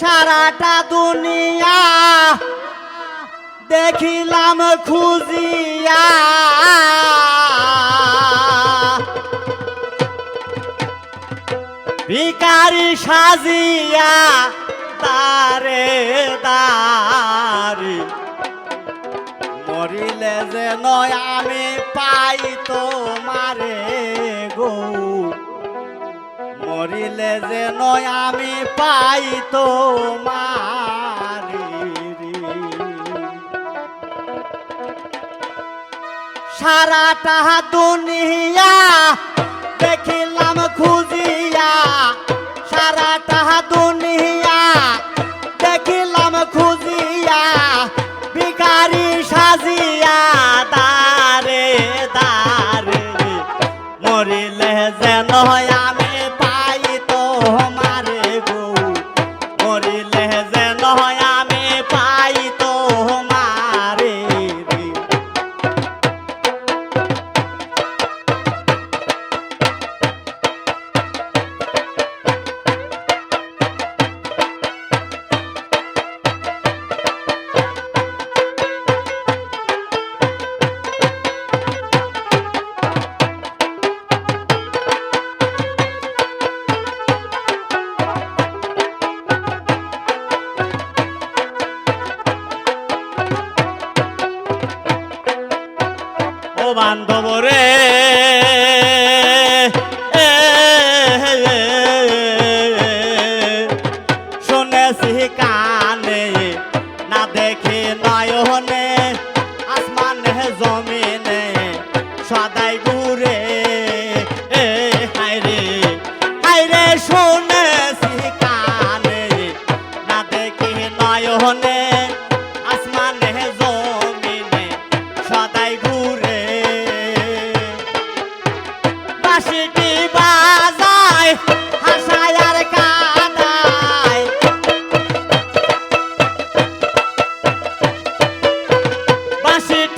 সারাটা দুনিয়া দেখিলাম খুঁজিয়া। ভিকারি সাজিয়া তারে দারি মরিলে যে নয় আমি পাই তোমারে গো। মরিলে যে নয় আমি পাই তো। সারাটা দুনিয়া দেখিলাম খুঁজিয়া সারাটা দুনিয়া বান্ধব রে। বাঁশিটি বাজায় হাসায় আর কাদায়। বাঁশিটি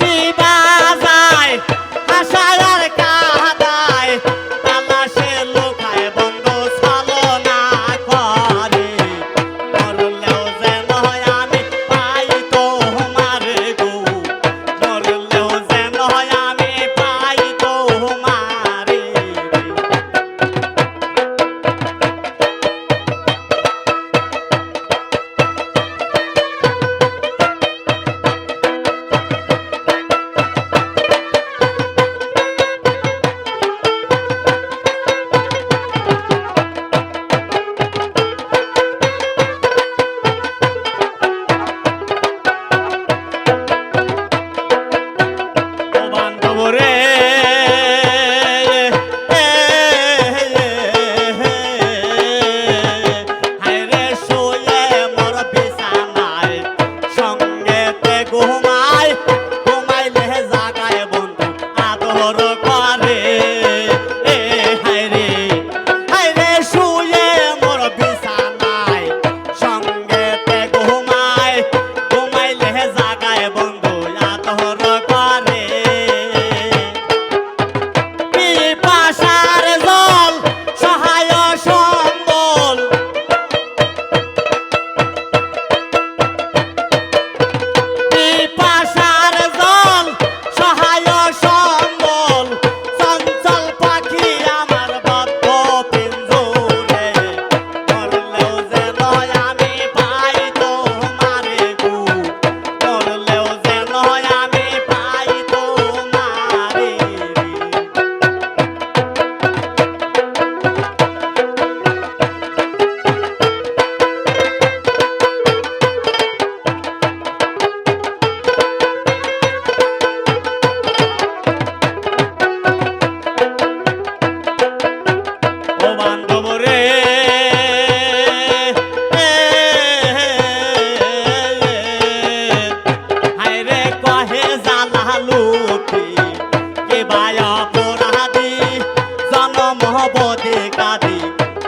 অবদে কাঁদে।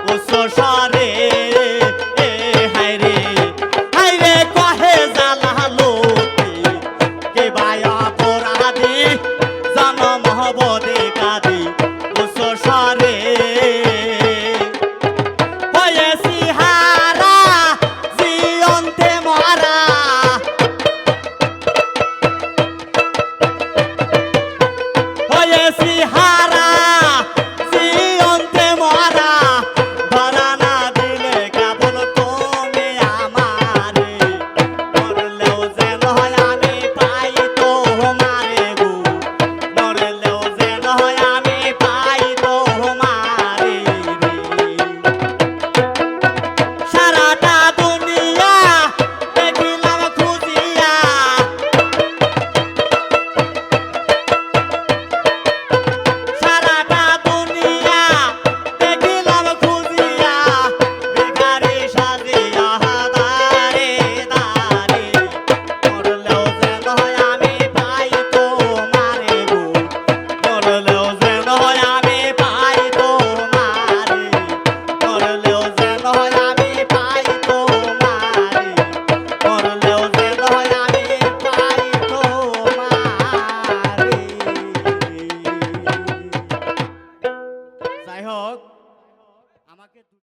ও সসারে হাইরে হাইরে কহে জালালো কে বায়া পরাধে জানো মহবদে